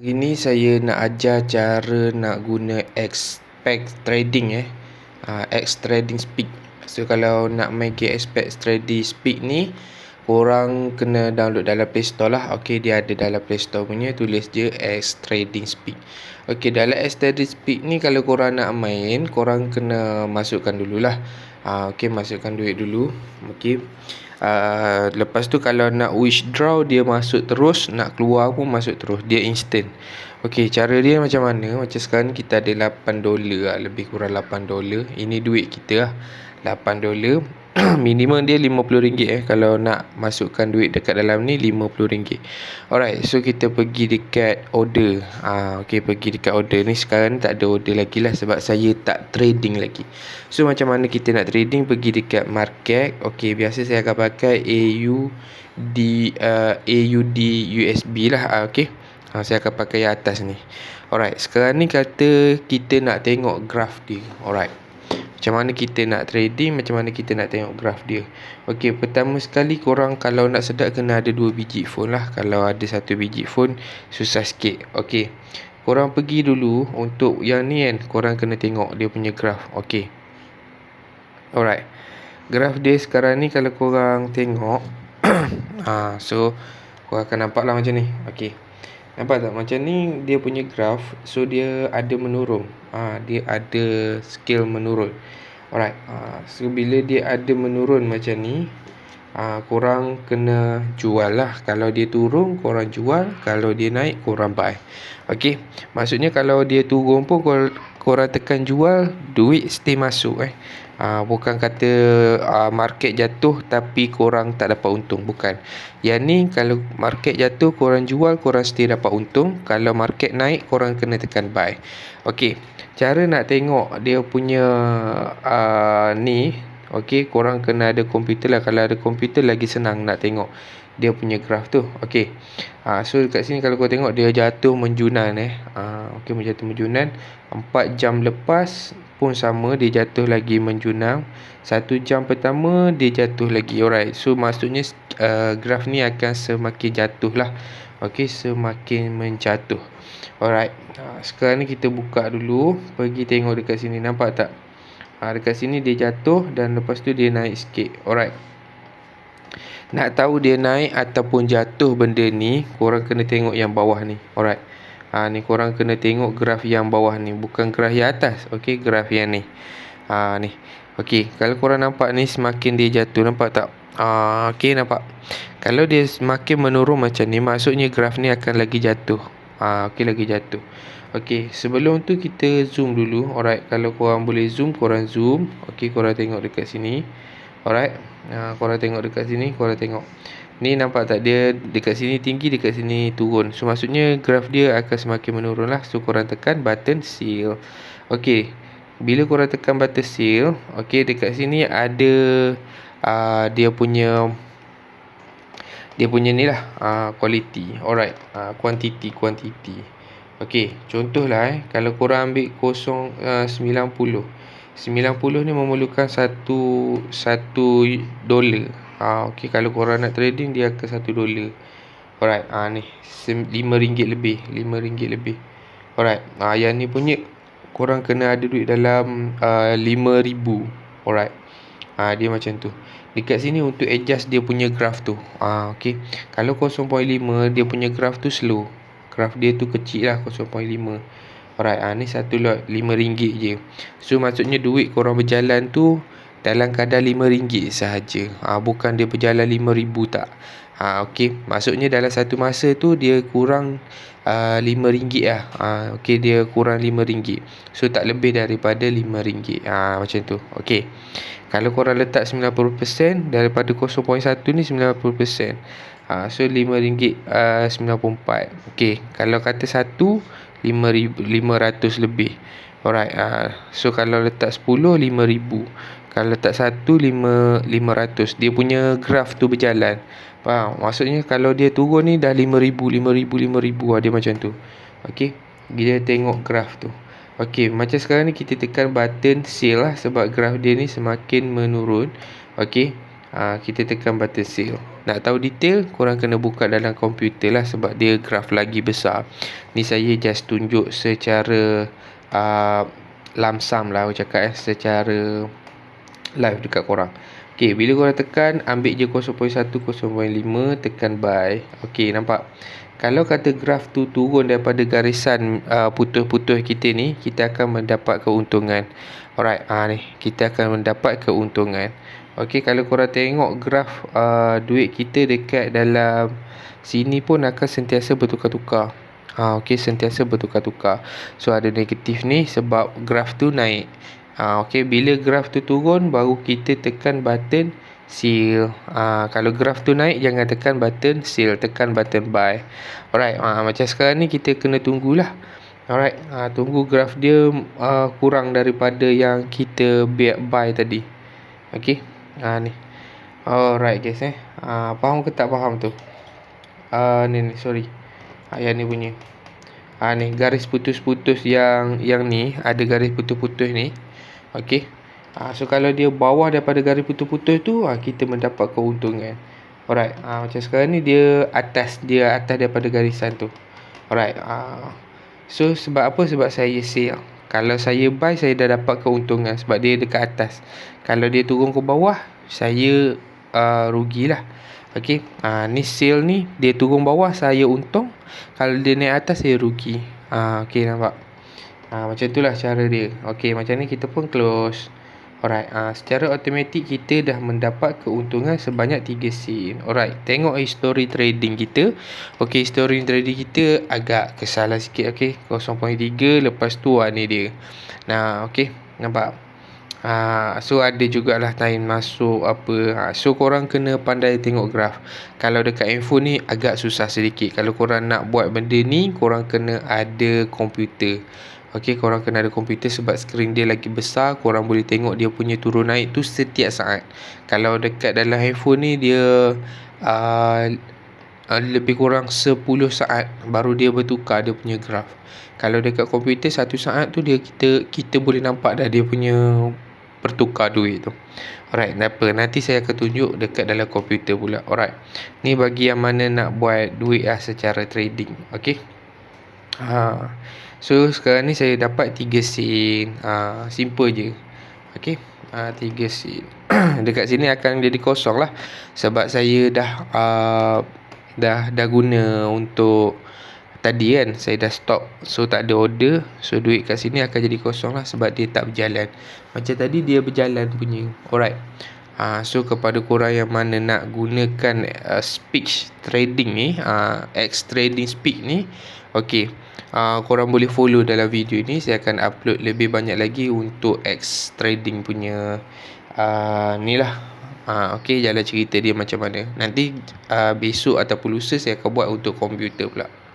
Hari ni saya nak ajar cara nak guna Xpex Trading eh. Uh, X Trading Speak. So kalau nak main game Xpex Trading Speak ni korang kena download dalam Play Store lah. Okey dia ada dalam Play Store punya tulis je X Trading Speak. Okey dalam X Trading Speak ni kalau korang nak main korang kena masukkan dululah. Uh, Okey masukkan duit dulu. Okey. Uh, lepas tu kalau nak withdraw dia masuk terus. Nak keluar pun masuk terus. Dia instant. Okey cara dia macam mana? Macam sekarang kita ada 8 dolar lah, lebih kurang 8 dolar. Ini duit kita lah. 8 dolar minimum dia RM50 eh. Kalau nak masukkan duit dekat dalam ni RM50 alright so kita pergi dekat order. Ah okey pergi dekat order ni. Sekarang tak ada order lagi lah sebab saya tak trading lagi. So macam mana kita nak trading? Pergi dekat market. Okey biasa saya akan pakai AU di uh, AUD USB lah. Uh, okey. Uh, saya akan pakai yang atas ni. Alright sekarang ni kata kita nak tengok graph dia. Alright macam mana kita nak trading macam mana kita nak tengok graf dia. Okey, pertama sekali korang kalau nak sedap kena ada dua biji phone lah. Kalau ada satu biji phone susah sikit. Okey, korang pergi dulu untuk yang ni kan korang kena tengok dia punya graf Okey, alright. Graf dia sekarang ni kalau korang tengok ha, so korang akan nampak lah macam ni. Okey, Nampak tak macam ni dia punya graf so dia ada menurun. Ha, dia ada scale menurun. Alright. Ha, so bila dia ada menurun macam ni ha, korang kena jual lah. Kalau dia turun korang jual, kalau dia naik korang buy. Okey. Maksudnya kalau dia turun pun korang, korang tekan jual, duit stay masuk eh. Uh, bukan kata uh, market jatuh tapi korang tak dapat untung bukan. Yang ni kalau market jatuh korang jual korang mesti dapat untung. Kalau market naik korang kena tekan buy. Okey. Cara nak tengok dia punya uh, ni okey korang kena ada komputer lah. Kalau ada komputer lagi senang nak tengok dia punya graf tu. Okey. Uh, so dekat sini kalau kau tengok dia jatuh menjunan eh. Uh, okey menjatuh menjunan. 4 jam lepas pun sama dia jatuh lagi menjunang satu jam pertama dia jatuh lagi. Alright. So maksudnya uh, graf ni akan semakin jatuh lah. Ok semakin menjatuh. Alright. Uh, sekarang ni kita buka dulu. Pergi tengok dekat sini. Nampak tak uh, dekat sini dia jatuh dan lepas tu dia naik sikit. Alright. Nak tahu dia naik ataupun jatuh benda ni korang kena tengok yang bawah ni. Alright. Ha, ni korang kena tengok graf yang bawah ni Bukan graf yang atas. Okey graf yang ni. Ha, ni. Okey kalau korang nampak ni semakin dia jatuh Nampak tak? Ha, Okey nampak? Kalau dia semakin menurun macam ni Maksudnya graf ni akan lagi jatuh. Ha, Okey lagi jatuh Okey sebelum tu kita zoom dulu Alright kalau korang boleh zoom korang zoom Okey korang tengok dekat sini Alright ha, Korang tengok dekat sini Korang tengok Ni nampak tak dia dekat sini tinggi dekat sini turun. So maksudnya graf dia akan semakin menurun lah. So korang tekan button seal. Okey. Bila korang tekan button seal, okey dekat sini ada uh, dia punya dia punya ni lah uh, quality. Alright. Uh, quantity quantity. Okey, contohlah eh kalau korang ambil 0 uh, 90. 90 ni memerlukan 1 1 dolar. Ha, okey kalau korang nak trading dia akan 1 dolar. Alright, ah ha, ni RM5 lebih, RM5 lebih. Alright, ah ha, yang ni punya korang kena ada duit dalam uh, 5000. Alright. Ah ha, dia macam tu. Dekat sini untuk adjust dia punya graph tu. Ah ha, okey. Kalau 0.5 dia punya graph tu slow. Graph dia tu kecil lah 0.5. Alright, ah ha, ni satu lot RM5 je. So maksudnya duit korang berjalan tu dalam kadar RM5 sahaja. Ha, bukan dia berjalan RM5,000 tak. Ha, okay. Maksudnya dalam satu masa tu dia kurang uh, RM5 lah. Ha, okay. Dia kurang RM5. So tak lebih daripada RM5. Ha, macam tu. Okay. Kalau korang letak 90% daripada 0.1 ni 90%. Ha, so RM5.94. Uh, okay. Kalau kata satu RM500 lebih. Alright. Uh, so kalau letak 10 RM5,000. Kalau letak satu lima lima ratus dia punya graf tu berjalan. Faham? Maksudnya kalau dia turun ni dah lima ribu lima ribu lima ribu lah dia macam tu. Okey. Dia tengok graf tu. Okey, macam sekarang ni kita tekan button sell lah sebab graf dia ni semakin menurun. Okey. Uh, kita tekan button seal. Nak tahu detail korang kena buka dalam komputer lah sebab dia graf lagi besar. Ni saya just tunjuk secara uh, lamsam lah aku cakap eh secara live dekat korang. Ok bila korang tekan ambil je 0.1 0.5 tekan buy. Ok nampak? Kalau kata graf tu turun daripada garisan uh, putus-putus kita ni kita akan mendapat keuntungan. Alright ah ni kita akan mendapat keuntungan okey kalau korang tengok graf uh, duit kita dekat dalam sini pun akan sentiasa bertukar-tukar. Ah okey sentiasa bertukar-tukar. So ada negatif ni sebab graf tu naik. Ah okey bila graf tu turun baru kita tekan button seal. Uh, kalau graf tu naik jangan tekan button seal tekan button buy. Alright uh, macam sekarang ni kita kena tunggulah. Alright uh, tunggu graf dia uh, kurang daripada yang kita buy tadi. Okey uh, ni alright guys eh uh, faham ke tak faham tu uh, ni ni sorry ayat ni punya Ah ni garis putus-putus yang yang ni ada garis putus-putus ni. Okey. Ha, so kalau dia bawah daripada garis putus-putus tu ha, kita mendapat keuntungan. Alright. Ha, macam sekarang ni dia atas dia atas daripada garisan tu. Alright. Ha, so sebab apa? Sebab saya sale. Kalau saya buy saya dah dapat keuntungan sebab dia dekat atas. Kalau dia turun ke bawah saya uh, rugilah. Okey. Ha, ni sale ni dia turun bawah saya untung. Kalau dia naik atas saya rugi. Ha, okey nampak. Ha, macam itulah cara dia. Okey macam ni kita pun close. Alright, uh, secara automatik kita dah mendapat keuntungan sebanyak 3 sen. Alright, tengok history trading kita. Okey, history trading kita agak kesalahan sikit okey. 0.3 lepas tu ah ni dia. Nah, okey, nampak. Uh, so ada jugalah time masuk apa. Uh, so korang kena pandai tengok graf. Kalau dekat info ni agak susah sedikit. Kalau korang nak buat benda ni, korang kena ada komputer. Okey, korang kena ada komputer sebab skrin dia lagi besar, korang boleh tengok dia punya turun naik tu setiap saat. Kalau dekat dalam handphone ni dia uh, uh, lebih kurang 10 saat baru dia bertukar dia punya graf. Kalau dekat komputer satu saat tu dia kita kita boleh nampak dah dia punya bertukar duit tu. Alright, apa? Nanti saya akan tunjuk dekat dalam komputer pula. Alright. Ni bagi yang mana nak buat duit lah secara trading. Okay. Ha. So sekarang ni saya dapat 3 sen. Uh, simple je. Okey. Ah uh, 3 sen. Dekat sini akan jadi kosong lah sebab saya dah uh, dah dah guna untuk tadi kan saya dah stop so tak ada order so duit kat sini akan jadi kosong lah sebab dia tak berjalan macam tadi dia berjalan punya alright uh, so kepada korang yang mana nak gunakan uh, speech trading ni uh, X trading speak ni okay. Uh, korang boleh follow dalam video ni. Saya akan upload lebih banyak lagi untuk X trading punya uh, ni lah. Uh, ok jalan cerita dia macam mana. Nanti uh, besok ataupun lusa saya akan buat untuk komputer pula